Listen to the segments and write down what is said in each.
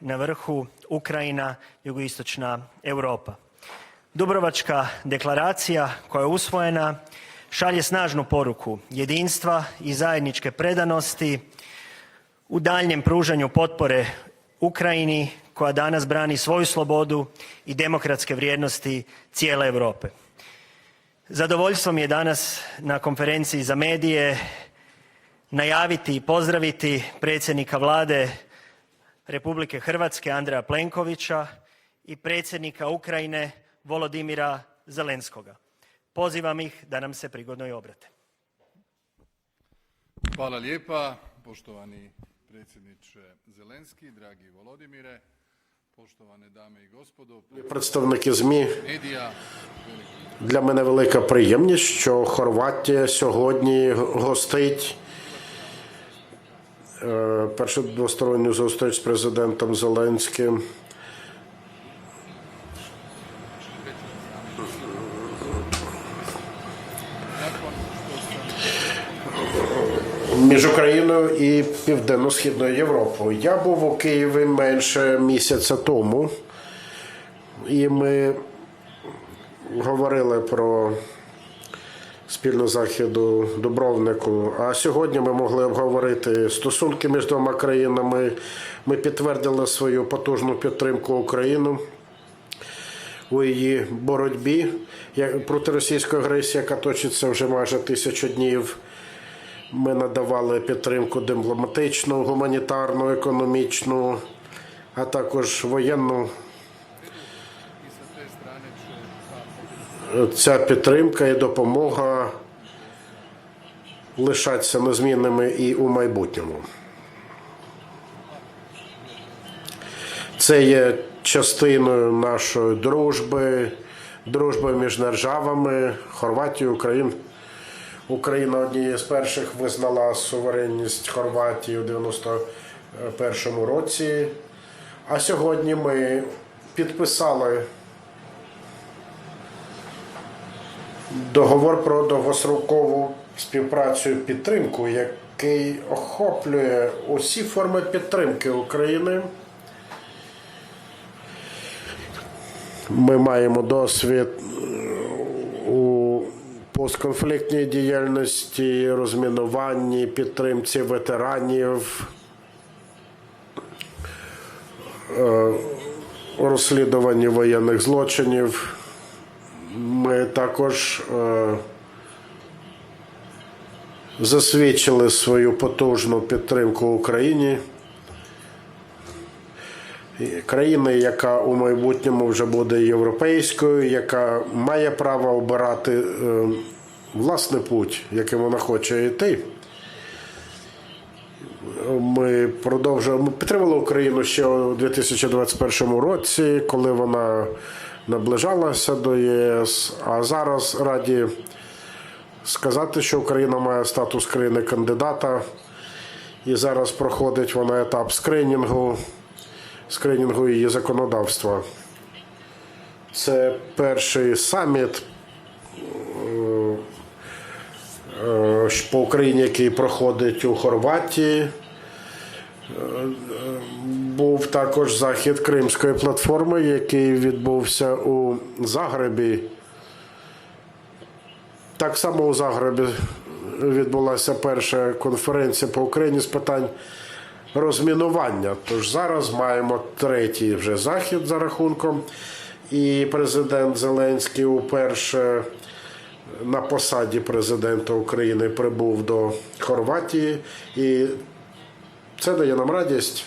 na vrhu Ukrajina, jugoistočna Europa. Dubrovačka deklaracija koja je usvojena šalje snažnu poruku jedinstva i zajedničke predanosti u daljnjem pružanju potpore Ukrajini koja danas brani svoju slobodu i demokratske vrijednosti cijele Europe. Zadovoljstvo mi je danas na konferenciji za medije najaviti i pozdraviti predsjednika vlade Republike Hrvatske Andreja Plenkovića i predsjednika Ukrajine Volodimira Zelenskoga. Pozivam ih da nam se prigodno i obrate. Hvala lijepa, poštovani predsjedniče Zelenski, dragi Volodimire, poštovane dame i gospodo, Представники ЗМІ medija, для мене велика приємність, що Хорватія сьогодні гостить е, першу двосторонню зустріч з президентом Зеленським. між Україною і Південно-Східною Європою. Я був у Києві менше місяця тому, і ми говорили про спільну західу Дубровнику. А сьогодні ми могли обговорити стосунки між двома країнами. Ми підтвердили свою потужну підтримку України у її боротьбі проти російської агресії, яка точиться вже майже тисячу днів. Ми надавали підтримку дипломатичну, гуманітарну, економічну, а також воєнну. Ця підтримка і допомога лишаться незмінними і у майбутньому. Це є частиною нашої дружби, дружби між державами Хорватією, Україною. Україна однією з перших визнала суверенність Хорватії у 91-му році. А сьогодні ми підписали договор про довгострокову співпрацю і підтримку, який охоплює усі форми підтримки України. Ми маємо досвід е, у постконфліктній діяльності, розмінуванні, підтримці ветеранів, е, розслідуванні воєнних злочинів. Ми також е, засвідчили свою потужну підтримку Україні. І Країни, яка у майбутньому вже буде європейською, яка має право обирати е, власний путь, яким вона хоче йти. Ми продовжуємо. Підтримали Україну ще у 2021 році, коли вона наближалася до ЄС. А зараз раді сказати, що Україна має статус країни кандидата. І зараз проходить вона етап скринінгу, скринінгу її законодавства. Це перший саміт е, е, по Україні, який проходить у Хорватії. Був також захід Кримської платформи, який відбувся у Загребі. Так само у Загребі відбулася перша конференція по Україні з питань розмінування. Тож зараз маємо третій вже захід за рахунком. І президент Зеленський уперше на посаді президента України прибув до Хорватії. І це дає нам радість.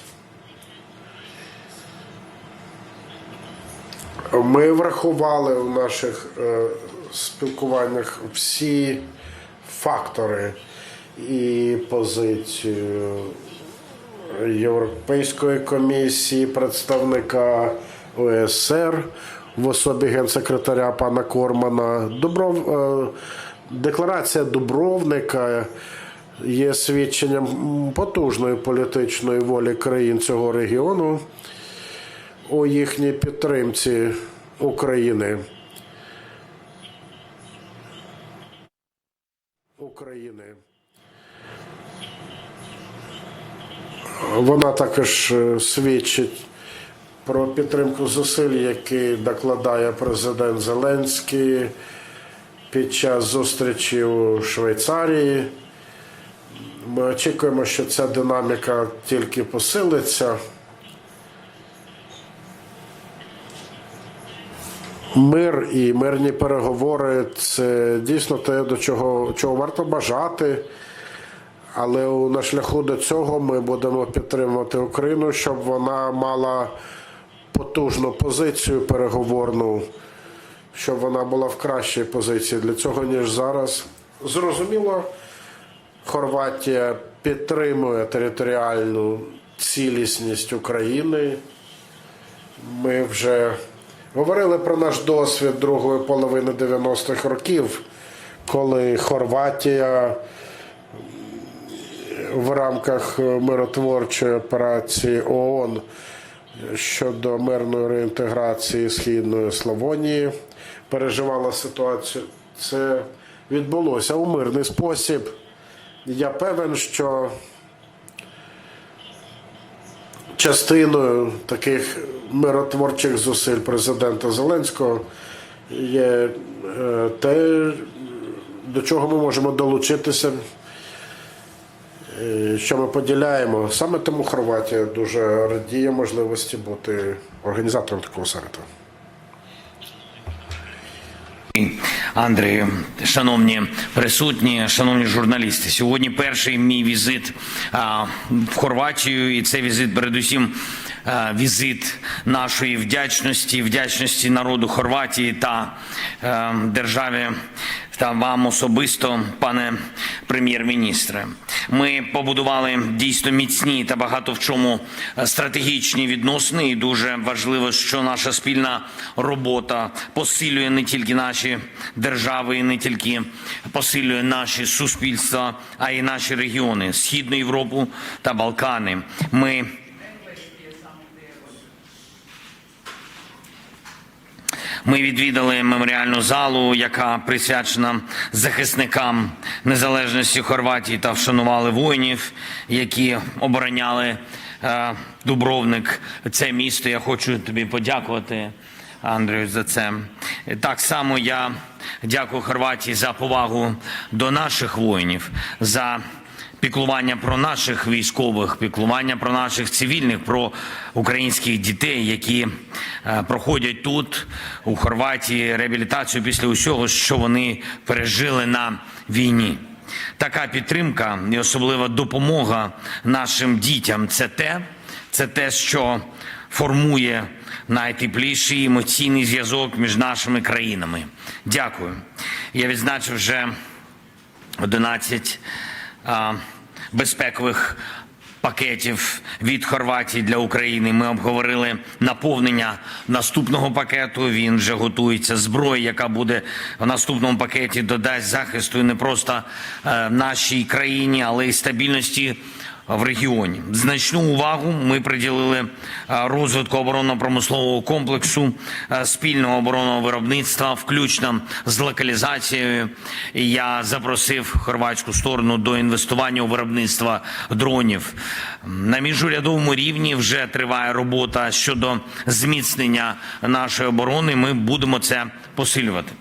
Врахували в наших е, спілкуваннях всі фактори і позицію Європейської комісії, представника ОСР в особі генсекретаря пана Кормана. Добров, е, декларація Дубровника є свідченням потужної політичної волі країн цього регіону у їхній підтримці України. України. Вона також е, свідчить про підтримку зусиль, які докладає президент Зеленський під час зустрічі у Швейцарії. Ми очікуємо, що ця динаміка тільки посилиться. Мир і мирні переговори це дійсно те, до чого, чого варто бажати. Але на шляху до цього ми будемо підтримувати Україну, щоб вона мала потужну позицію переговорну, щоб вона була в кращій позиції для цього, ніж зараз. Зрозуміло, Хорватія підтримує територіальну цілісність України. Ми вже говорили про наш досвід другої половини 90-х років, коли Хорватія в рамках миротворчої операції ООН щодо мирної реінтеграції Східної Славонії переживала ситуацію. Це відбулося у мирний спосіб. Я певен, що частиною таких миротворчих зусиль президента Зеленського є е, те, до чого ми можемо долучитися, е, що ми поділяємо. Саме тому Хорватія дуже радіє можливості бути організатором такого саміту. Андрію, шановні присутні, шановні журналісти, сьогодні перший мій візит а, в Хорватію, і це візит, передусім, візит нашої вдячності, вдячності народу Хорватії та е, державі та вам особисто, пане прем'єр-міністре. Ми побудували дійсно міцні та багато в чому стратегічні відносини, і дуже важливо, що наша спільна робота посилює не тільки наші держави, і не тільки посилює наші суспільства, а й наші регіони Східну Європу та Балкани. Ми Ми відвідали меморіальну залу, яка присвячена захисникам незалежності Хорватії та вшанували воїнів, які обороняли е, Дубровник. Це місто. Я хочу тобі подякувати, Андрію, за це. Так само я дякую Хорватії за повагу до наших воїнів. за піклування про наших військових, піклування про наших цивільних, про українських дітей, які е, проходять тут, у Хорватії, реабілітацію після усього, що вони пережили на війні. Така підтримка і особлива допомога нашим дітям це те, це те, що формує найтепліший емоційний зв'язок між нашими країнами. Дякую. Я відзначив вже 11 а, безпекових пакетів від Хорватії для України. Ми обговорили наповнення наступного пакету. Він вже готується зброя, яка буде в наступному пакеті, додасть захисту не просто е, нашій країні, але й стабільності в регіоні. Значну увагу ми приділили е, розвитку оборонно-промислового комплексу, е, спільного оборонного виробництва, включно з локалізацією. Я запросив хорватську сторону до інвестування у виробництво дронів. На міжурядовому рівні вже триває робота щодо зміцнення нашої оборони. Ми будемо це посилювати.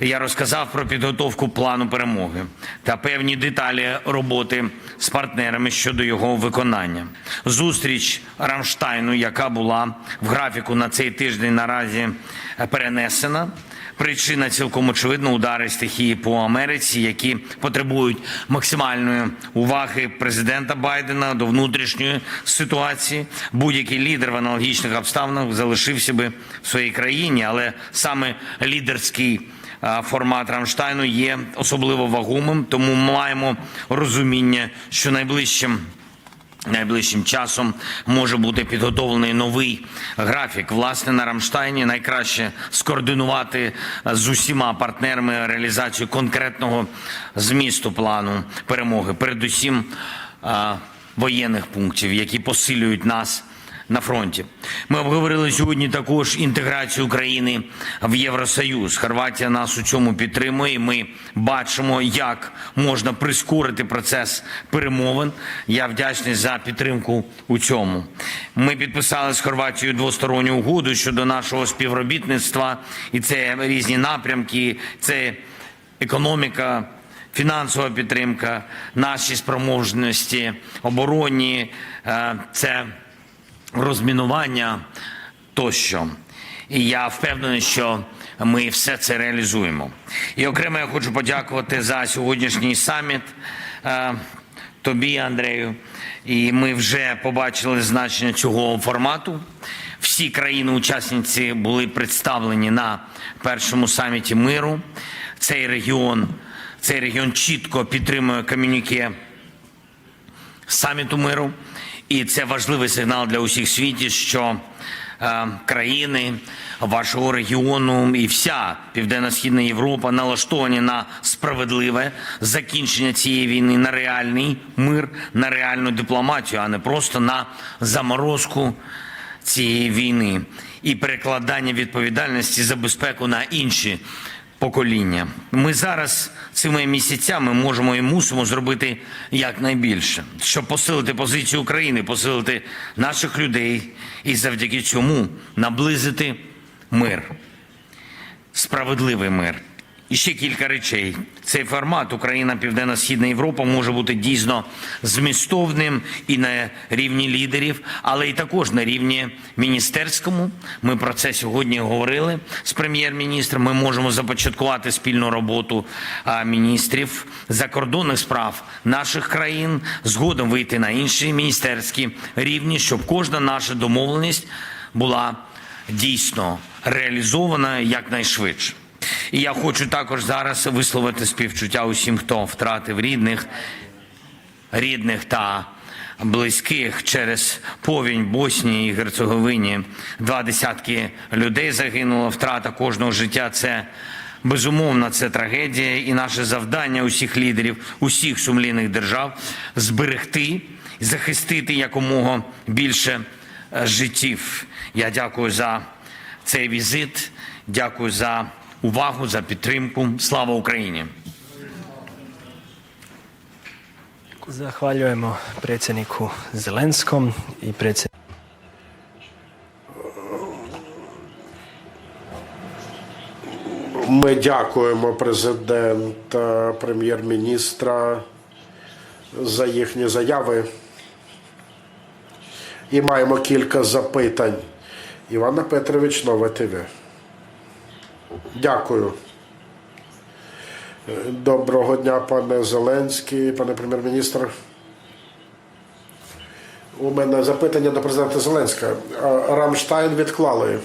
Я розказав про підготовку плану перемоги та певні деталі роботи з партнерами щодо його виконання. Зустріч Рамштайну, яка була в графіку на цей тиждень, наразі перенесена. Причина цілком очевидно удари стихії по Америці, які потребують максимальної уваги президента Байдена до внутрішньої ситуації. Будь-який лідер в аналогічних обставинах залишився би в своїй країні, але саме лідерський формат Рамштайну є особливо вагомим, тому маємо розуміння, що найближчим Найближчим часом може бути підготовлений новий графік. Власне, на Рамштайні найкраще скоординувати з усіма партнерами реалізацію конкретного змісту плану перемоги, передусім воєнних пунктів, які посилюють нас на фронті. Ми обговорили сьогодні також інтеграцію України в Євросоюз. Хорватія нас у цьому підтримує. Ми бачимо, як можна прискорити процес перемовин. Я вдячний за підтримку у цьому. Ми підписали з Хорватією двосторонню угоду щодо нашого співробітництва, і це різні напрямки, це економіка. Фінансова підтримка, наші спроможності, оборонні, е, це розмінування тощо. І я впевнений, що ми все це реалізуємо. І окремо я хочу подякувати за сьогоднішній саміт е, тобі, Андрею. І ми вже побачили значення цього формату. Всі країни-учасниці були представлені на першому саміті миру. Цей регіон, цей регіон чітко підтримує комюніке саміту миру. І це важливий сигнал для усіх світів, що е, країни вашого регіону і вся Південно-Східна Європа налаштовані на справедливе закінчення цієї війни, на реальний мир, на реальну дипломатію, а не просто на заморозку цієї війни і перекладання відповідальності за безпеку на інші покоління. Ми зараз цими місяцями можемо і мусимо зробити якнайбільше, щоб посилити позицію України, посилити наших людей і завдяки цьому наблизити мир, справедливий мир. І ще кілька речей. Цей формат Україна, Південно-Східна Європа може бути дійсно змістовним і на рівні лідерів, але і також на рівні міністерському. Ми про це сьогодні говорили з прем'єр-міністром. Ми можемо започаткувати спільну роботу міністрів закордонних справ наших країн, згодом вийти на інші міністерські рівні, щоб кожна наша домовленість була дійсно реалізована якнайшвидше. І я хочу також зараз висловити співчуття усім, хто втратив рідних, рідних та близьких через повінь Боснії і Герцеговині. Два десятки людей загинуло. Втрата кожного життя це безумовно це трагедія, і наше завдання усіх лідерів, усіх сумлінних держав зберегти і захистити якомога більше е, життів. Я дякую за цей візит. Дякую за увагу, за підтримку. Слава Україні! Zahvaljujemo predsjedniku Zelenskom i predsjedniku Ми дякуємо президента, прем'єр-міністра за їхні заяви. І маємо кілька запитань. Івана Петрович, Нове ТВ. Дякую. Доброго дня, пане Зеленський, пане прем'єр-міністр. У мене запитання до президента Зеленського. Рамштайн відклали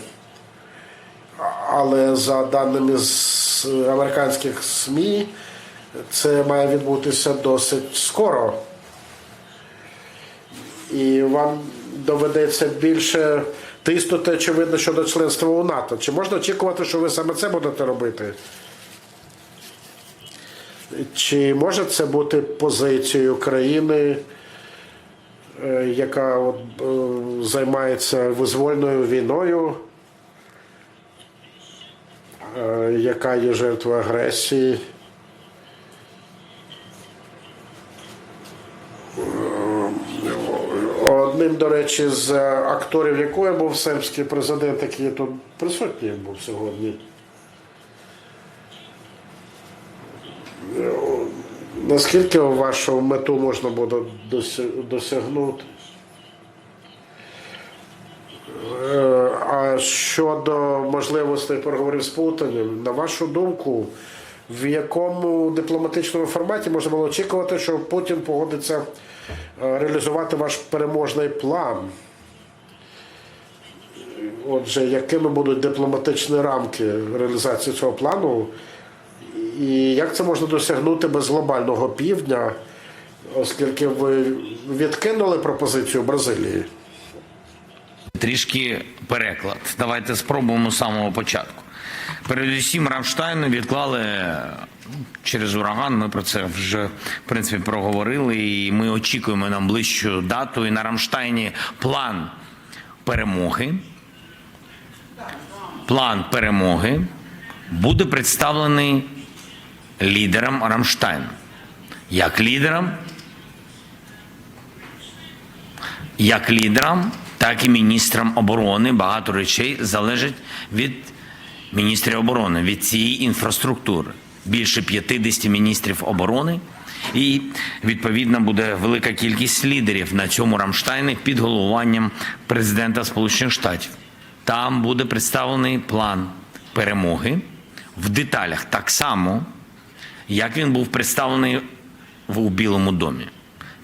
але за даними з американських СМІ, це має відбутися досить скоро. І вам доведеться більше тиснути, очевидно, щодо членства у НАТО. Чи можна очікувати, що ви саме це будете робити? Чи може це бути позицією країни, е, яка от, е, займається визвольною війною? е, яка є жертвою агресії. Е, Одним, до речі, з акторів якої був сербський президент, який тут присутній був сьогодні. Е, Наскільки вашу мету можна буде досягнути? Е, А щодо можливостей переговорів з Путіним, на вашу думку, в якому дипломатичному форматі можна було очікувати, що Путін погодиться е, реалізувати ваш переможний план? Отже, якими будуть дипломатичні рамки реалізації цього плану? І як це можна досягнути без глобального півдня, оскільки ви відкинули пропозицію Бразилії? Трішки переклад. Давайте спробуємо з самого початку. Передусім, Рамштайн відклали е, через ураган. Ми про це вже в принципі проговорили. І ми очікуємо на ближчу дату. І на Рамштайні план перемоги, план перемоги буде представлений лідером Рамштайн. Як лідером, як лідерам, так і міністрам оборони. Багато речей залежить від міністрів оборони, від цієї інфраструктури. Більше 50 міністрів оборони. І відповідно буде велика кількість лідерів на цьому Рамштайні під головуванням президента Сполучених Штатів. Там буде представлений план перемоги в деталях так само, як він був представлений у Білому домі.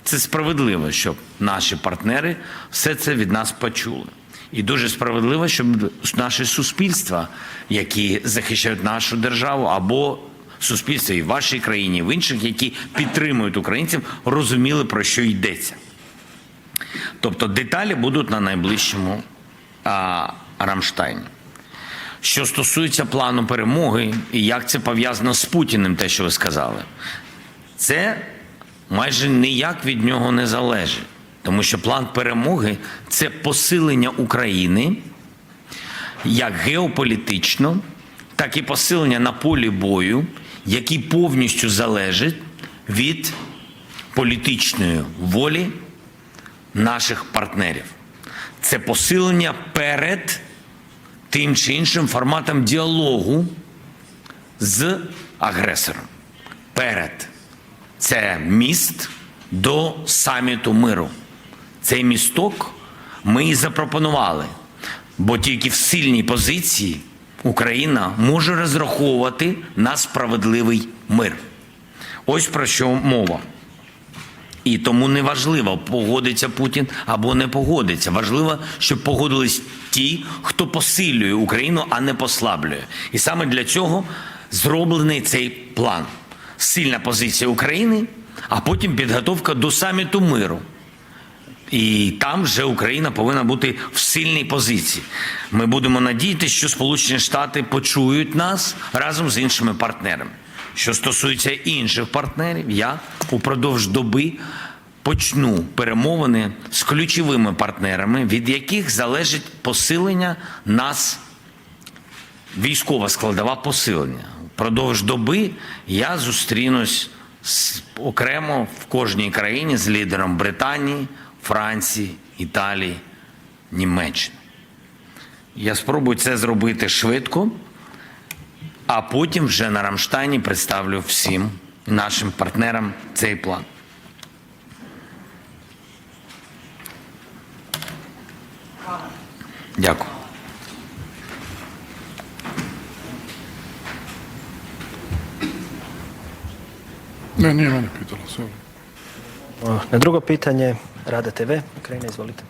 Це справедливо, щоб наші партнери все це від нас почули. І дуже справедливо, щоб наші суспільства, які захищають нашу державу, або суспільство і в вашій країні, в інших, які підтримують українців, розуміли, про що йдеться. Тобто деталі будуть на найближчому а, Рамштайні. Що стосується плану перемоги, і як це пов'язано з Путіним, те, що ви сказали, це майже ніяк від нього не залежить. Тому що план перемоги це посилення України як геополітично, так і посилення на полі бою, який повністю залежить від політичної волі наших партнерів. Це посилення перед тим чи іншим форматом діалогу з агресором. Перед це міст до саміту миру. Цей місток ми і запропонували, бо тільки в сильній позиції Україна може розраховувати на справедливий мир. Ось про що мова. І тому не важливо, погодиться Путін або не погодиться. Важливо, щоб погодились ті, хто посилює Україну, а не послаблює. І саме для цього зроблений цей план. Сильна позиція України, а потім підготовка до саміту миру. І там вже Україна повинна бути в сильній позиції. Ми будемо надіятися, що Сполучені Штати почують нас разом з іншими партнерами. Що стосується інших партнерів, я упродовж доби почну перемовини з ключовими партнерами, від яких залежить посилення нас, військова складова посилення. Впродовж доби я зустрінусь окремо в кожній країні з лідером Британії, Франції, Італії, Німеччини. Я спробую це зробити швидко, а потім вже на Рамштайні представлю всім нашим партнерам цей план. Дякую. Ne, nije mene pitala, sorry. Na drugo pitanje, Rada TV, Ukrajina, izvolite.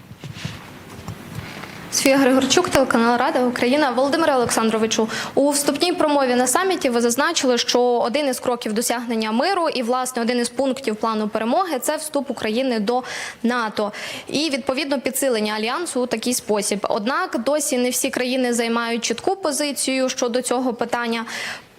Софія Григорчук, телеканал Рада Україна. Володимире Олександровичу, у вступній промові на саміті ви зазначили, що один із кроків досягнення миру і власне один із пунктів плану перемоги це вступ України до НАТО і відповідно підсилення альянсу у такий спосіб. Однак досі не всі країни займають чітку позицію щодо цього питання.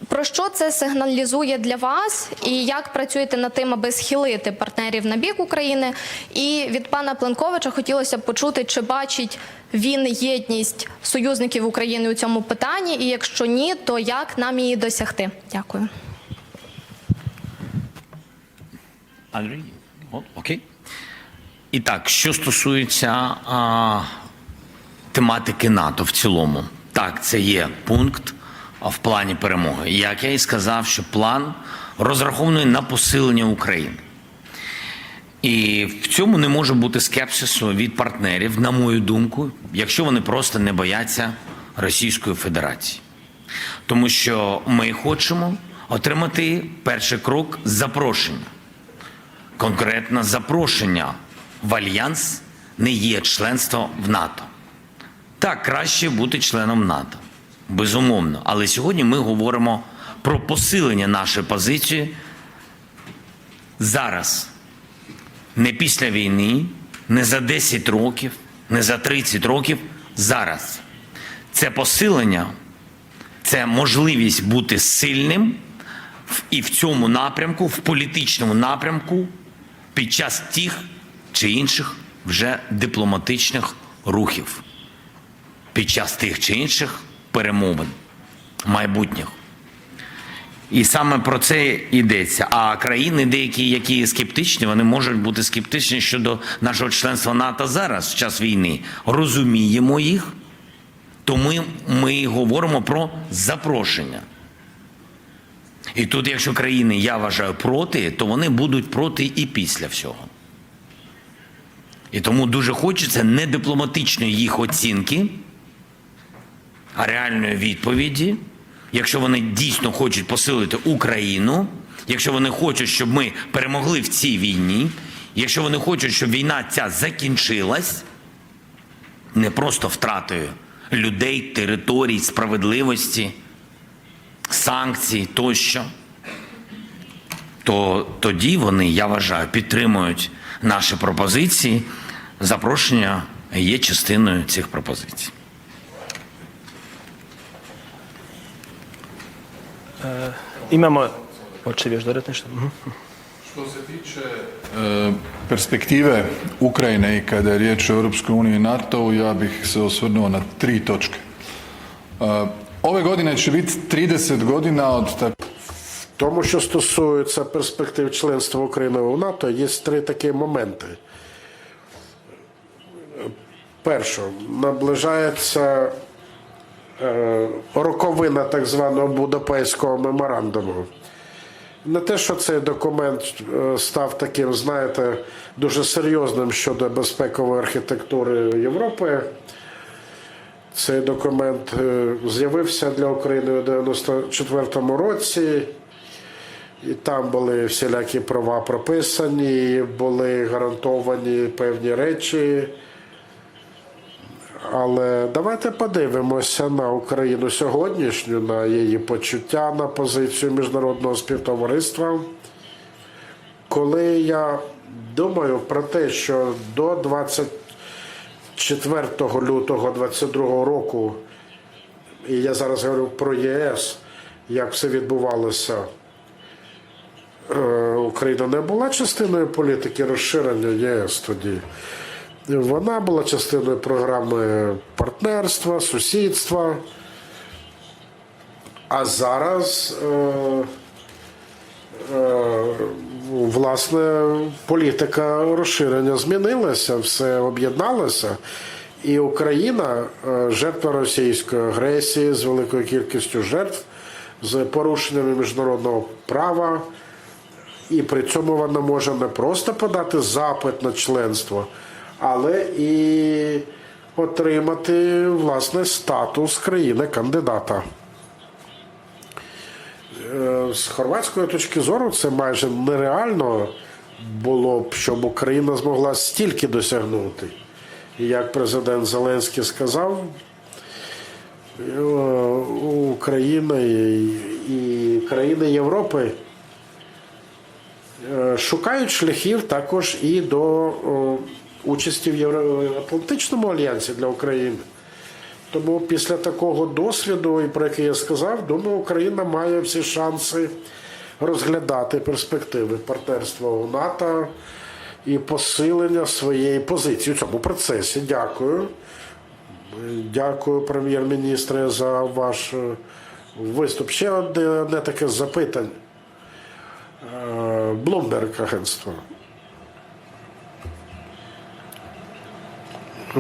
Про що це сигналізує для вас, і як працюєте над тим, аби схилити партнерів на бік України? І від пана Пленковича хотілося б почути, чи бачить він єдність союзників України у цьому питанні, і якщо ні, то як нам її досягти? Дякую. Андрій? Окей. І так, що стосується а, тематики НАТО в цілому, так, це є пункт в плані перемоги. Як я і сказав, що план розрахований на посилення України. І в цьому не може бути скепсису від партнерів, на мою думку, якщо вони просто не бояться Російської Федерації. Тому що ми хочемо отримати перший крок запрошення конкретно запрошення в альянс не є членство в НАТО. Так, краще бути членом НАТО, безумовно. Але сьогодні ми говоримо про посилення нашої позиції зараз, не після війни, не за 10 років, не за 30 років. Зараз це посилення, це можливість бути сильним і в цьому напрямку, в політичному напрямку, під час тих чи інших вже дипломатичних рухів, під час тих чи інших перемовин майбутніх. І саме про це йдеться. А країни, деякі, які скептичні, вони можуть бути скептичні щодо нашого членства НАТО зараз, в час війни. Розуміємо їх, тому ми говоримо про запрошення. І тут, якщо країни, я вважаю, проти, то вони будуть проти і після всього. І тому дуже хочеться не дипломатичної їх оцінки, реальної відповіді. Якщо вони дійсно хочуть посилити Україну, якщо вони хочуть, щоб ми перемогли в цій війні, якщо вони хочуть, щоб війна ця закінчилась, не просто втратою людей, територій, справедливості, санкцій тощо, то тоді вони, я вважаю, підтримують наші пропозиції. Запрошення є частиною цих пропозицій. Imamo, hoće još dodati nešto? Mhm. Što se tiče e, perspektive Ukrajine i kada je riječ o Europskoj uniji i NATO-u, ja bih se osvrnuo na tri točke. E, ove godine će biti 30 godina od tak Тому, що стосується перспектив членства України в НАТО, є три такі моменти. Перше, наближається е, роковина так званого Будапештського меморандуму. Не те, що цей документ е, став таким, знаєте, дуже серйозним щодо безпекової архітектури Європи. Цей документ е, з'явився для України у 1994 році. І там були всілякі права прописані, були гарантовані певні речі. Але давайте подивимося на Україну сьогоднішню, на її почуття, на позицію міжнародного співтовариства. Коли я думаю про те, що до 24 лютого 2022 року, і я зараз говорю про ЄС, як все відбувалося. Е, Україна не була частиною політики розширення ЄС тоді. Вона була частиною програми партнерства, сусідства. А зараз, е, е, власне, політика розширення змінилася, все об'єдналося. І Україна, е, жертва російської агресії з великою кількістю жертв, з порушеннями міжнародного права. І при цьому вона може не просто подати запит на членство, але і отримати власне статус країни-кандидата. Е, З хорватської точки зору це майже нереально було б, щоб Україна змогла стільки досягнути. Як президент Зеленський сказав, е, Україна і, країни Європи е, шукають шляхів також і до участі в Євроатлантичному альянсі для України. Тому після такого досвіду, і про який я сказав, думаю, Україна має всі шанси розглядати перспективи партнерства у НАТО і посилення своєї позиції у цьому процесі. Дякую. Дякую, прем'єр-міністре, за ваш е, виступ. Ще одне, таке запитання. Е, Блумберг агентство.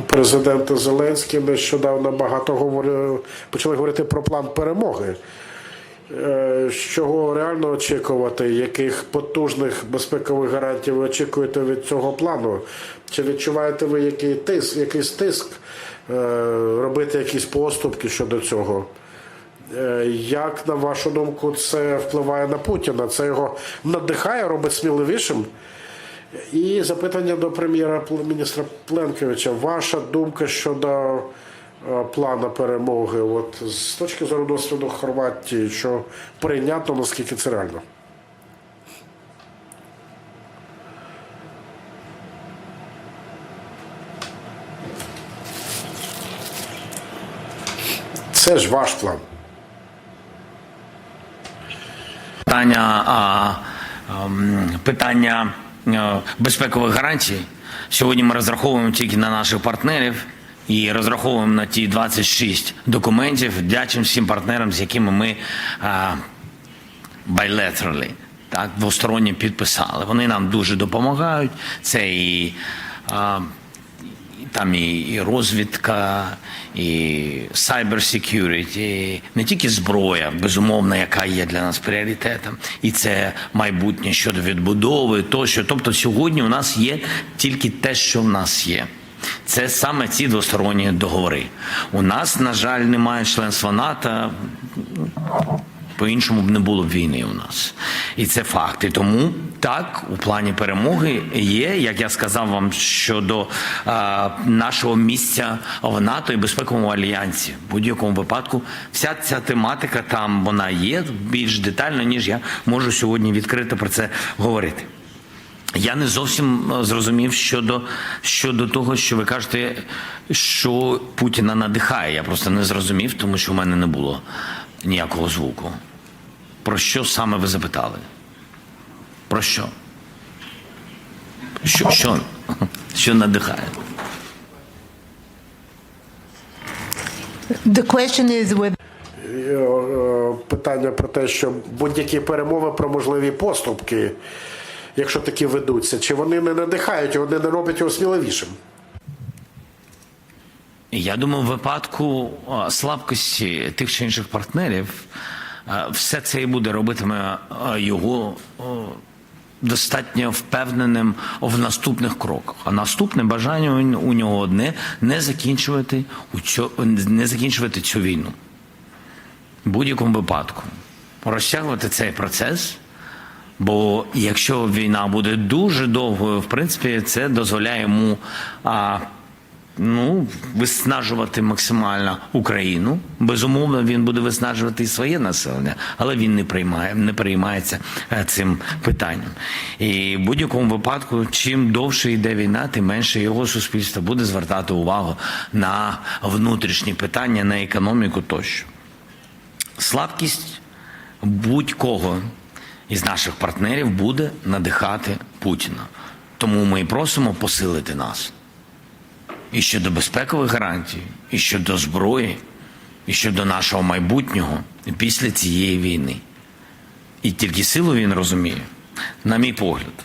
Президент Зеленський нещодавно багато говорив, почали говорити про план перемоги. Е, З чого реально очікувати, яких потужних безпекових гарантій ви очікуєте від цього плану? Чи відчуваєте ви який тиск, якийсь тиск е, робити якісь поступки щодо цього? Е, Як, на вашу думку, це впливає на Путіна? Це його надихає, робить сміливішим? І запитання до прем'єра-міністра Пленковича. Ваша думка щодо е, плану перемоги, от з точки зору досвіду Хорватії, що прийнятно, наскільки це реально? Це ж ваш план. Питання, а, ем, питання безпекових гарантій. Сьогодні ми розраховуємо тільки на наших партнерів і розраховуємо на ті 26 документів. Дячимо всім партнерам, з якими ми а, bilaterally, так, двосторонньо підписали. Вони нам дуже допомагають. Це і, і там і, розвідка, і cyber security, не тільки зброя, безумовно, яка є для нас пріоритетом, і це майбутнє щодо відбудови, тощо. Тобто сьогодні у нас є тільки те, що в нас є. Це саме ці двосторонні договори. У нас, на жаль, немає членства НАТО. По-іншому б не було б війни у нас. І це факт. І тому так, у плані перемоги є, як я сказав вам, щодо а, нашого місця в НАТО і безпековому альянсі. В будь-якому випадку вся ця тематика там вона є більш детально, ніж я можу сьогодні відкрито про це говорити. Я не зовсім зрозумів щодо, щодо того, що ви кажете, що Путіна надихає. Я просто не зрозумів, тому що в мене не було ніякого звуку. Про що саме ви запитали? Про що? Що, що, що надихає? The question is whether Е, е, Питання про те, що будь-які перемови про можливі поступки, якщо такі ведуться, чи вони не надихають, вони не роблять його сміливішим. Я думаю, в випадку слабкості тих чи інших партнерів все це і буде робитиме його достатньо впевненим в наступних кроках. А наступне бажання у- нього одне не закінчувати у цю, не закінчувати цю війну. В будь-якому випадку розтягувати цей процес. Бо якщо війна буде дуже довгою, в принципі, це дозволяє йому а, ну, виснажувати максимально Україну. Безумовно, він буде виснажувати і своє населення, але він не приймає, не переймається е, цим питанням. І в будь-якому випадку, чим довше йде війна, тим менше його суспільство буде звертати увагу на внутрішні питання, на економіку тощо. Слабкість будь-кого із наших партнерів буде надихати Путіна. Тому ми і просимо посилити нас і щодо безпекових гарантій, і щодо зброї, і щодо нашого майбутнього після цієї війни. І тільки силу він розуміє, на мій погляд,